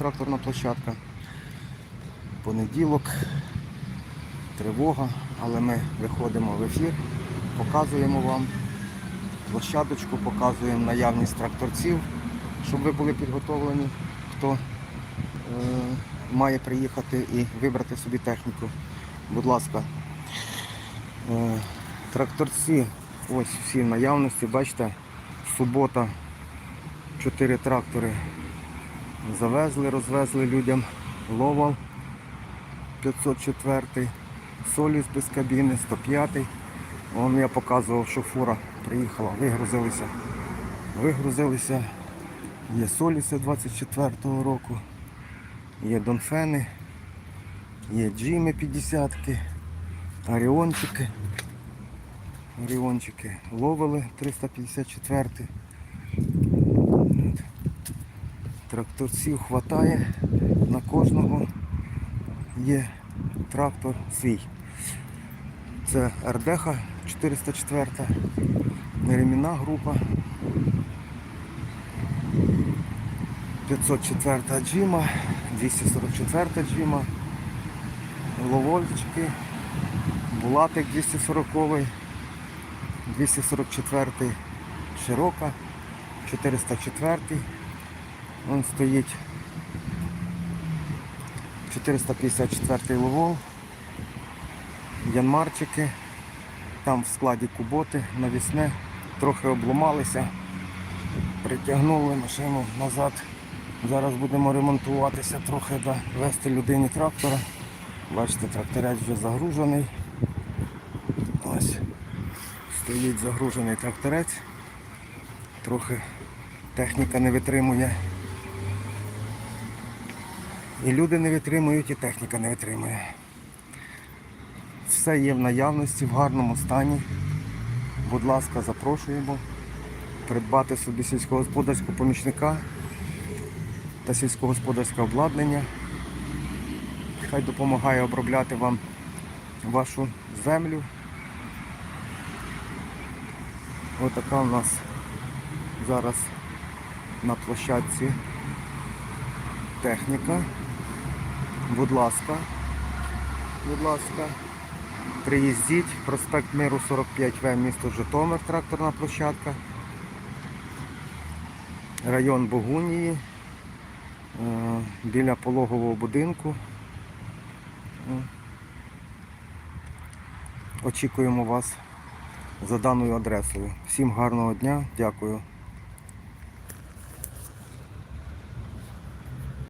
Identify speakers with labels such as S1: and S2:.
S1: тракторна площадка. Понеділок, тривога, але ми виходимо в ефір, показуємо вам площадочку, показуємо наявність тракторців, щоб ви були підготовлені, хто е, має приїхати і вибрати собі техніку. Будь ласка, е, тракторці, ось всі в наявності, бачите, субота, чотири трактори завезли, розвезли людям. Ловал 504, Соліс без кабіни, 105. Вон я показував, що фура приїхала, вигрузилися. Вигрузилися. Є Соліси 24-го року, є Донфени, є Джими 50 Оріончики. Оріончики ловили 354. Тракторців хватає на кожного є трактор свій. Це РДХ 404, ремінна група, 504 джима, 244 джима, ловольчики, булатик 240, 244 широка, 404, он стоїть 454 ловол, янмарчики, там в складі куботи навісне, трохи обломалися, притягнули машину назад. Зараз будемо ремонтуватися трохи, да, вести людині трактора. Бачите, тракторець вже загружений. Ось стоїть загружений тракторець. Трохи техніка не витримує. І люди не витримують, і техніка не витримує. Все є в наявності, в гарному стані. Будь ласка, запрошуємо придбати собі сільськогосподарського помічника та сільськогосподарське обладнання. Хай допомагає обробляти вам вашу землю. Ось така у нас зараз на площадці техніка. Будь ласка, будь ласка, приїздіть, проспект Миру 45В, місто Житомир, тракторна площадка, район Богунії, е, біля пологового будинку. Е, Очікуємо вас за даною адресою. Всім гарного дня, дякую.